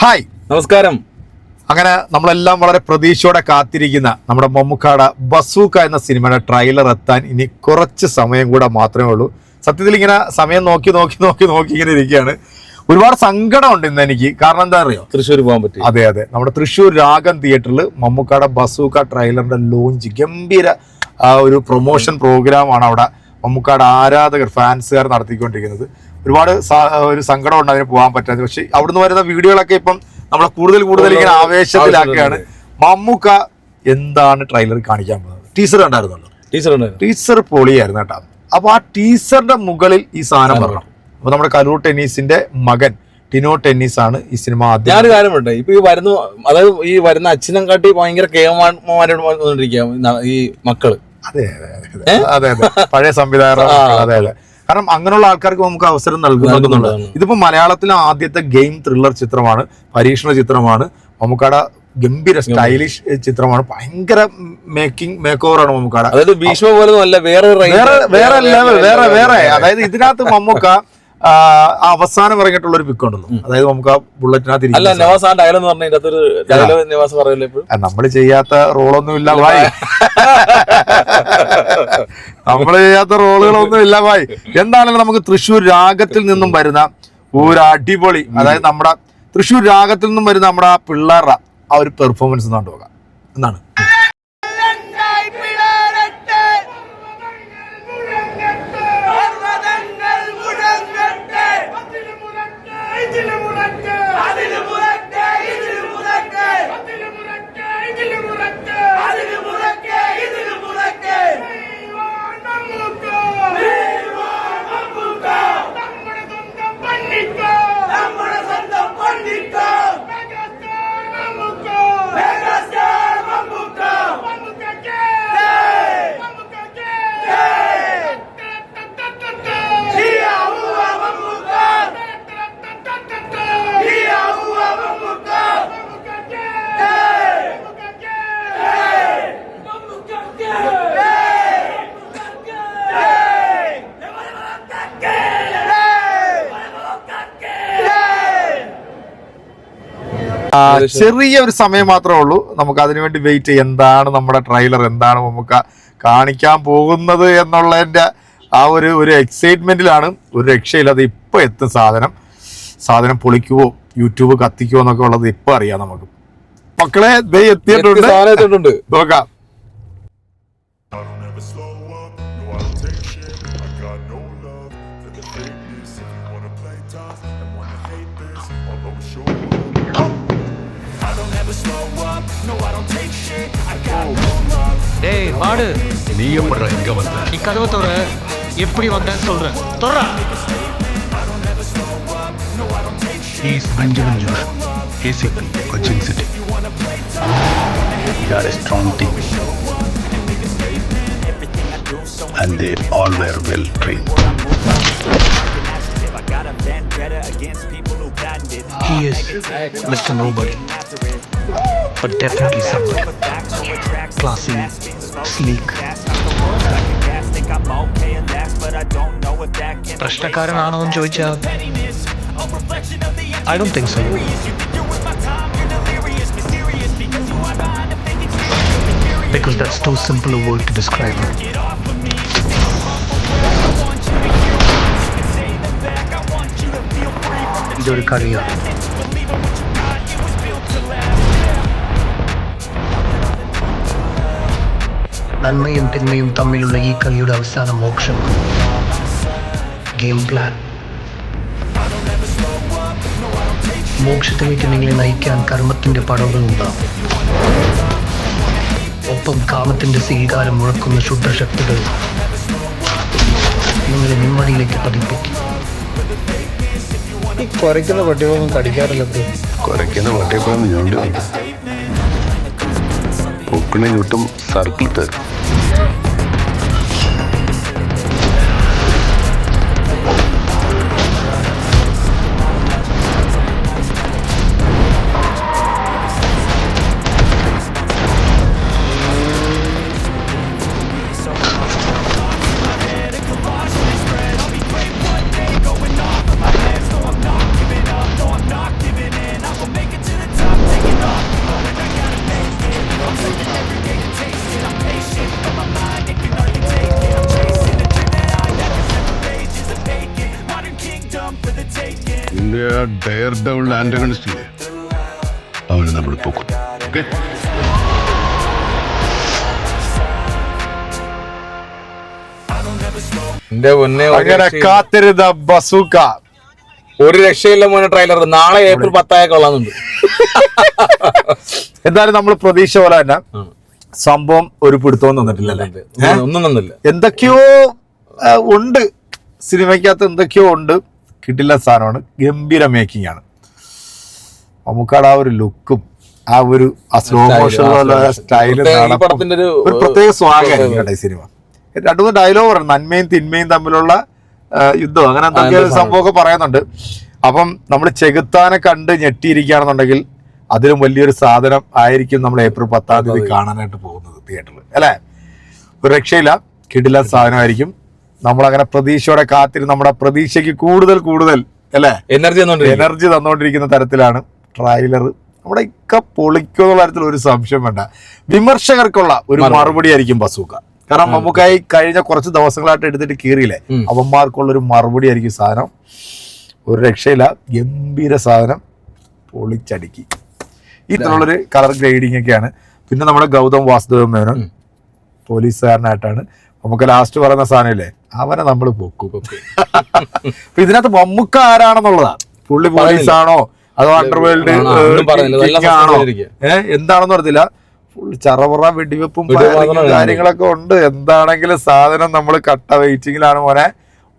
Hi. നമസ്കാരം. അങ്ങനെ നമ്മളെല്ലാം വളരെ പ്രതീക്ഷയോടെ കാത്തിരിക്കുന്ന നമ്മുടെ മമ്മൂക്കാട ബസൂക്ക എന്ന സിനിമയുടെ ട്രെയിലർ എത്താൻ ഇനി കുറച്ച് സമയം കൂടെ മാത്രമേ ഉള്ളൂ. സത്യത്തിൽ ഇങ്ങനെ സമയം നോക്കി നോക്കി നോക്കി നോക്കി ഇങ്ങനെ ഇരിക്കുകയാണ്. ഒരുപാട് സങ്കടമുണ്ട് ഇന്ന് എനിക്ക്. കാരണം എന്താ അറിയോ? തൃശ്ശൂർ പോകാൻ പറ്റും. അതെ അതെ. നമ്മുടെ തൃശ്ശൂർ രാഗം തിയേറ്ററിൽ മമ്മൂക്കാട ബസൂക്ക ട്രെയിലറിന്റെ ലോഞ്ച് ഗംഭീര ഒരു പ്രൊമോഷൻ പ്രോഗ്രാമാണ് അവിടെ മമ്മൂക്കാട് ആരാധകർ ഫാൻസുകാർ നടത്തിക്കൊണ്ടിരിക്കുന്നത്. ഒരുപാട് ഒരു സങ്കടമുണ്ട് അതിന് പോകാൻ പറ്റാതെ പക്ഷെ അവിടുന്ന് വരുന്ന വീഡിയോകളൊക്കെ ഇപ്പം നമ്മളെ കൂടുതൽ കൂടുതൽ ഇങ്ങനെ ആവേശത്തിലാക്കുകയാണ്. മമ്മൂക്ക എന്താണ് ട്രെയിലർ കാണിക്കാൻ പോകുന്നത്? ടീച്ചർ ഉണ്ടായിരുന്നല്ലോ ടീച്ചർ ടീച്ചർ പൊളിയായിരുന്നു കേട്ടോ. അപ്പൊ ആ ടീച്ചറിന്റെ മുകളിൽ ഈ സാധനം പറഞ്ഞു അപ്പൊ നമ്മുടെ കലൂർ ടെന്നീസിന്റെ മകൻ ടിനോ ടെന്നീസ് ആണ് ഈ സിനിമ ആദ്യം ഞാനൊരു കാര്യം ഇപ്പൊ ഈ വരുന്ന അതായത് ഈ വരുന്ന അച്ഛനും കാട്ടി ഭയങ്കര കേമാരോട് വന്നുകൊണ്ടിരിക്കുക ഈ മക്കൾ. അതെ അതെ അതെ. അതെ പഴയ സംവിധായകർ അതെ അതെ. കാരണം അങ്ങനെയുള്ള ആൾക്കാർക്ക് നമുക്ക് അവസരം നൽകുന്നുണ്ട്. ഇതിപ്പോ മലയാളത്തിലെ ആദ്യത്തെ ഗെയിം ത്രില്ലർ ചിത്രമാണ് പരീക്ഷണ ചിത്രമാണ്. മമ്മൂക്കാട ഗംഭീര സ്റ്റൈലിഷ് ചിത്രമാണ്. ഭയങ്കര മേക്കിംഗ് മേക്ക് ആണ് മമ്മൂക്കാട. അതായത് ഭീഷ്മ പോലെ വേറെ വേറെ വേറെ ലെവൽ വേറെ വേറെ. അതായത് ഇതിനകത്ത് മമ്മൂക്ക അവസാനം ഇറങ്ങിയിട്ടുള്ള ഒരു പിക്ക് ഉണ്ടല്ലോ അതായത് നമുക്ക് ആ ബുള്ളറ്റിനകത്ത് അല്ല ഇരിക്കുന്ന നവാസ് ആ ഡയലോഗ് പറഞ്ഞ ഇതിന്റെ അകത്തൊരു ഡയലോഗ് നവാസ് പറയല്ലേ നമ്മൾ ചെയ്യാത്ത റോളൊന്നും ഇല്ല ഭായ്. നമ്മൾ ചെയ്യാത്ത റോളുകളൊന്നും ഇല്ല ഭായ്. എന്താണെങ്കിലും നമുക്ക് തൃശ്ശൂർ രാഗത്തിൽ നിന്നും വരുന്ന ഒരു അടിപൊളി അതായത് നമ്മുടെ തൃശ്ശൂർ രാഗത്തിൽ നിന്നും വരുന്ന നമ്മുടെ ആ പിള്ളേരുടെ ആ ഒരു പെർഫോമൻസ് എന്നാണ്? നോക്കാം ചെറിയ ഒരു സമയം മാത്രമേ ഉള്ളൂ. നമുക്ക് അതിനുവേണ്ടി വെയിറ്റ് ചെയ്യാം. എന്താണ് നമ്മുടെ ട്രെയിലർ എന്താണ് നമുക്ക് കാണിക്കാൻ പോകുന്നത് എന്നുള്ളതിന്റെ ആ ഒരു ഒരു എക്സൈറ്റ്മെന്റിലാണ് ഒരു രക്ഷയില്ലാതെ ഇപ്പൊ എത്തും സാധനം. സാധനം പൊളിക്കുവോ യൂട്യൂബ് കത്തിക്കുവോ എന്നൊക്കെ ഉള്ളത് ഇപ്പൊ അറിയാം നമുക്ക്. മക്കളെ ദൈ എത്തിയിട്ടുണ്ട്. നോക്കാം. டேய் மாடு நீ எப்படா இங்க வந்த நீ கதவை தோற எப்படி வந்தேன்னு சொல்றேன் தோறா He's Benjamin Josh, basically Cochin City. They are a strong team. And they all were well trained. He is Mr. Nobody. But definitely somebody. Classy, sleek. പ്രശ്നക്കാരനാണോ എന്ന് ചോദിച്ചാൽ I don't think so Because that's too simple a word to describe her. ഇതൊരു കളിയാണ് നന്മയും തിന്മയും തമ്മിലുള്ള ഈ കളിയുടെ അവസാന മോക്ഷം. ഗെയിം പ്ലാൻ മോക്ഷത്തിലേക്ക് നിങ്ങളെ നയിക്കാൻ കർമ്മത്തിന്റെ പടവുകൾ ഉണ്ടാവും. ഒപ്പം കാമത്തിന്റെ സ്വീകാരം മുഴക്കുന്ന ശുദ്ധശക്തികൾ നിങ്ങളെ നിമ്മതിയിലേക്ക് പതിപ്പിക്കും. ഈ കുറയ്ക്കുന്ന പട്ടികളൊന്നും കടിക്കാറില്ല കുറയ്ക്കുന്ന വട്ടയപ്പം ഞണ്ട്. പൊക്കിന് ചുട്ടും സർക്കിൾ തരും. ആ ഡയർ ഡബിൾ ആന്റഗണിസ്റ്റ് ഇല്ലേ? അവന് നമ്മൾ പൊക്കും. ഓക്കെ? അങ്ങനെ ബസൂക്ക. ഒരു രക്ഷയില്ല മോനെ ട്രെയിലർ നാളെ ഏപ്രിൽ പത്തായ കൊള്ളാന്നുണ്ട്. എന്തായാലും നമ്മൾ പ്രതീക്ഷ പോലെ തന്നെ സംഭവം ഒരു പിടുത്തവും തന്നിട്ടില്ല ഒന്നും- ഒന്നും തന്നില്ല. എന്തൊക്കെയോ ഉണ്ട്. സിനിമയ്ക്കകത്ത് എന്തൊക്കെയോ ഉണ്ട്. കിട്ടില്ല സാധനമാണ്. ഗംഭീര മേക്കിംഗ് ആണ്. നമുക്കവിടെ ആ ഒരു ലുക്കും ആ ഒരു സ്ലോ slow- സ്റ്റൈൽ ഒരു, പ്രത്യേക സ്വാഗതം കേട്ടോ ഈ സിനിമ രണ്ടു മൂന്ന് ഡയലോഗ് പറയുന്നത് നന്മയും തിന്മയും തമ്മിലുള്ള യുദ്ധം. അങ്ങനെ എന്തൊക്കെ സംഭവമൊക്കെ പറയുന്നുണ്ട്. അപ്പം നമ്മൾ ചെകുത്താനെ കണ്ട് ഞെട്ടിയിരിക്കുകയാണെന്നുണ്ടെങ്കിൽ അതിലും വലിയൊരു സാധനം ആയിരിക്കും നമ്മൾ ഏപ്രിൽ പത്താം തീയതി കാണാനായിട്ട് പോകുന്നത് തിയേറ്ററിൽ അല്ലേ? ഒരു രക്ഷയില്ല. കിടില സാധനമായിരിക്കും. നമ്മളങ്ങനെ പ്രതീക്ഷയോടെ കാത്തിരുന്ന് നമ്മുടെ പ്രതീക്ഷയ്ക്ക് കൂടുതൽ കൂടുതൽ അല്ലേ? എനർജി എനർജി തന്നുകൊണ്ടിരിക്കുന്ന തരത്തിലാണ് ട്രൈലർ നമ്മുടെ ഇക്ക പൊളിക്കുന്നുള്ള തരത്തിൽ ഒരു സംശയം വേണ്ട. വിമർശകർക്കുള്ള ഒരു മറുപടി. ആയിരിക്കും ബസൂക്ക. കാരണം നമുക്കായി കഴിഞ്ഞ കുറച്ച് ദിവസങ്ങളായിട്ട് എടുത്തിട്ട് കീറിയില്ലേ. അവന്മാർക്കുള്ള ഒരു മറുപടി ആയിരിക്കും സാധനം. ഒരു രക്ഷയില്ല. ഗംഭീര സാധനം. പൊളിച്ചടുക്കി. ഇത്തരമുള്ളൊരു കളർ ഗ്രേഡിംഗ് ഒക്കെയാണ്. പിന്നെ നമ്മുടെ ഗൗതം വാസുദേവ മേനോൻ. പോലീസുകാരനായിട്ടാണ്. നമുക്ക് ലാസ്റ്റ് പറയുന്ന സാധനമില്ലേ? അവനെ നമ്മൾ പൊക്കും. അപ്പൊ ഇതിനകത്ത് മമ്മൂക്ക ആരാണെന്നുള്ളതാണ്. പുള്ളി പോലീസാണോ അതോ അണ്ടർവേൾഡ് ആണോ? ഏഹ് എന്താണെന്ന് പറഞ്ഞില്ല ഫുൾ ചറവറ വെടിവെപ്പും. കാര്യങ്ങളൊക്കെ ഉണ്ട്. എന്താണെങ്കിലും സാധനം നമ്മൾ കട്ട വെയിറ്റിംഗിലാണ് മോനെ.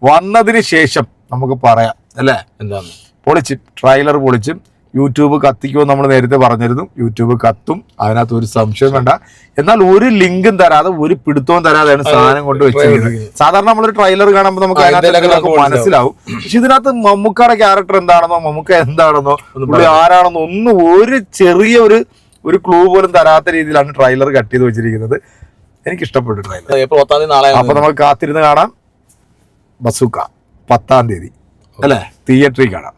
വന്നതിന് ശേഷം നമുക്ക് പറയാം അല്ലേ? എന്താണ്? പൊളിച്ചും ട്രailer പൊളിച്ചും. യൂട്യൂബ് കത്തിക്കുമോ നമ്മൾ നേരത്തെ പറഞ്ഞിരുന്നു. യൂട്യൂബ് കത്തും അതിനകത്ത് ഒരു സംശയം വേണ്ട. എന്നാൽ ഒരു ലിങ്കും തരാതെ ഒരു പിടുത്തവും തരാതെയാണ് സാധനം കൊണ്ട് വെച്ചിരിക്കുന്നത്. സാധാരണ നമ്മളൊരു ട്രെയിലർ കാണുമ്പോൾ നമുക്ക് അതിനകത്ത് മനസ്സിലാവും. പക്ഷെ ഇതിനകത്ത് മമ്മൂക്കയുടെ ക്യാരക്ടർ എന്താണെന്നോ മമ്മൂക്ക എന്താണെന്നോ പുള്ളി ആരാണെന്നോ ഒന്നും ഒരു ചെറിയ ഒരു ഒരു ക്ലൂ പോലും തരാത്ത രീതിയിലാണ് ട്രെയിലർ കട്ട് ചെയ്ത് വെച്ചിരിക്കുന്നത്. എനിക്ക് ഇഷ്ടപ്പെട്ടു ട്രെയിലർ അപ്പൊ നമുക്ക് കാത്തിരുന്ന് കാണാം. ബസൂക്ക പത്താം തീയതി. അല്ലേ? തിയേറ്ററിൽ കാണാം.